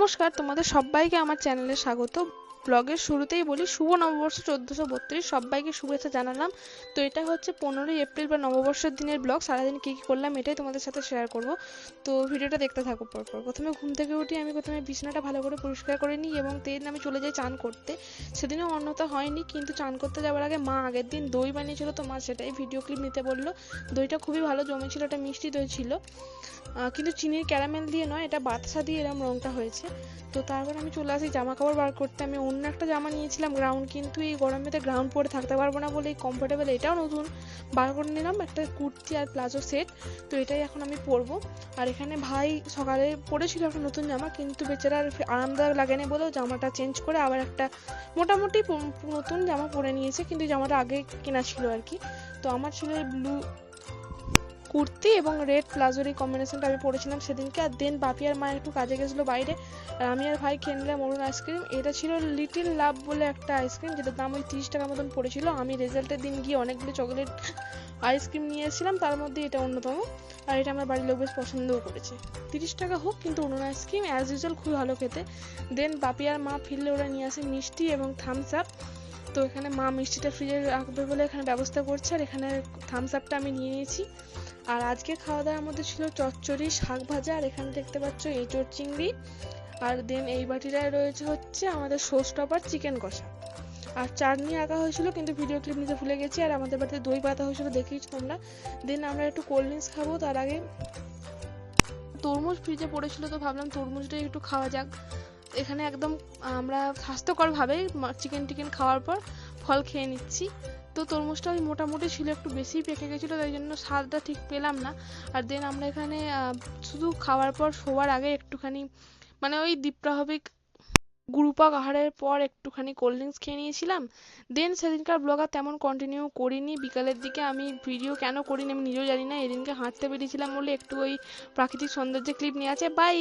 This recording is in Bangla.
নমস্কার তোমাদের সবাইকে আমার চ্যানেলে স্বাগত। ব্লগের শুরুতেই বলি, শুভ নববর্ষ চোদ্দোশো বত্রিশ। সবাইকে শুভেচ্ছা জানালাম। তো এটা হচ্ছে পনেরোই এপ্রিল বা নববর্ষের দিনের ব্লগ। সারাদিন কী কী করলাম এটাই তোমাদের সাথে শেয়ার করব। তো ভিডিওটা দেখতে থাকো পরপর। প্রথমে ঘুম থেকে উঠি, আমি প্রথমে বিছানাটা ভালো করে পরিষ্কার করে নিই এবং তেল আমি চলে যাই চান করতে। সেদিনও অন্যতা হয়নি, কিন্তু চান করতে যাওয়ার আগে মা আগের দিন দই বানিয়েছিল, তো মা সেটাই ভিডিও ক্লিপ নিতে বলল। দইটা খুবই ভালো জমেছিল এটা মিষ্টি দই ছিল। কিন্তু চিনির ক্যারামেল দিয়ে নয়, এটা বাতাসা দিয়ে এরকম রঙটা হয়েছে। তো তারপর আমি চলে আসি জামা কাপড় বার করতে আমি অন্য একটা জামা নিয়েছিলাম গ্রাউন্ড কিন্তু এই গরমেতে গ্রাউন্ড পরে থাকতে পারব না বলে এই কমফোর্টেবল এটাও নতুন। বার করে নিলাম একটা কুর্তি আর প্লাজো সেট, তো এটাই এখন আমি পরবো। আর এখানে ভাই সকালে পরেছিল একটা নতুন জামা, কিন্তু বেচারা আর আরামদায়ক লাগেনি বলেও জামাটা চেঞ্জ করে আবার একটা মোটামুটি নতুন জামা পরে নিয়েছে, কিন্তু জামাটা আগে কেনা ছিল আর কি। তো আমার ছিল ব্লু কুর্তি এবং রেড প্লাজোর এই কম্বিনেশনটা আমি পরেছিলাম সেদিনকে। আর দেন বাপি আর মা একটু কাজে গেছিল বাইরে। আর আমি আর ভাই খেয়ে নিলাম অরুণ আইসক্রিম এটা ছিল লিটিল লাভ বলে একটা আইসক্রিম যেটার দাম ওই তিরিশ টাকার মতন পড়েছিল। আমি রেজাল্টের দিন গিয়ে অনেকগুলো চকলেট আইসক্রিম নিয়ে এসেছিলাম তার মধ্যে এটা অন্যতম। আর এটা আমার বাড়ির লোক বেশ পছন্দও করেছে। তিরিশ টাকা হোক, কিন্তু অরুণ আইসক্রিম অ্যাজ ইউজুয়াল খুবই ভালো খেতে। দেন বাপি আর মা ফিরলে ওরা নিয়ে আসে মিষ্টি এবং থামস আপ তো এখানে মা মিষ্টিটা ফ্রিজে রাখবে বলে এখানে ব্যবস্থা করছে, আর এখানে থামস আপটা আমি নিয়ে নিয়েছি। আর আজকে খাওয়া দাওয়ার মধ্যে ছিল চচ্চড়ি, শাক ভাজা, আর এখানে দেখতে পাচ্ছ এঁচোড় চিংড়ি। আর দেন এই বাটিটায় রয়েছে হচ্ছে আমাদের সোস টপার চিকেন কষা। আর চাটনি আঁকা হয়েছিল, কিন্তু ভিডিও ক্লিপ নিতে ভুলে গেছি, আর আমাদের বাড়িতে দই পাতা হয়েছিল দেখেইছ তোমরা দেন আমরা একটু কোল্ড ড্রিঙ্কস খাব, তার আগে তরমুজ ফ্রিজে পড়েছিল তো ভাবলাম তরমুজটাই একটু খাওয়া যাক। এখানে একদম, আমরা স্বাস্থ্যকরভাবেই চিকেন টিকেন খাওয়ার পর ফল খেয়ে নিচ্ছি। তো তরমুজটা ওই মোটামুটি ছিল, একটু বেশি পেকে গেছিল, তাই জন্য স্বাদটা ঠিক পেলাম না। আর দেন আমরা এখানে শুধু খাওয়ার পর শোয়ার আগে একটুখানি মানে ওই দ্বীপ্রাহবিক গুরুপাক আহারের পর একটুখানি কোল্ড ড্রিঙ্কস খেয়ে নিয়েছিলাম। দেন সেদিনকার ব্লগ আর তেমন কন্টিনিউ করিনি। বিকালের দিকে আমি ভিডিও কেন করিনি আমি নিজেও জানি না। এদিনকে হাঁটতে বেরিয়েছিলাম বলে একটু ওই প্রাকৃতিক সৌন্দর্যের ক্লিপ নিয়ে আছে। বাই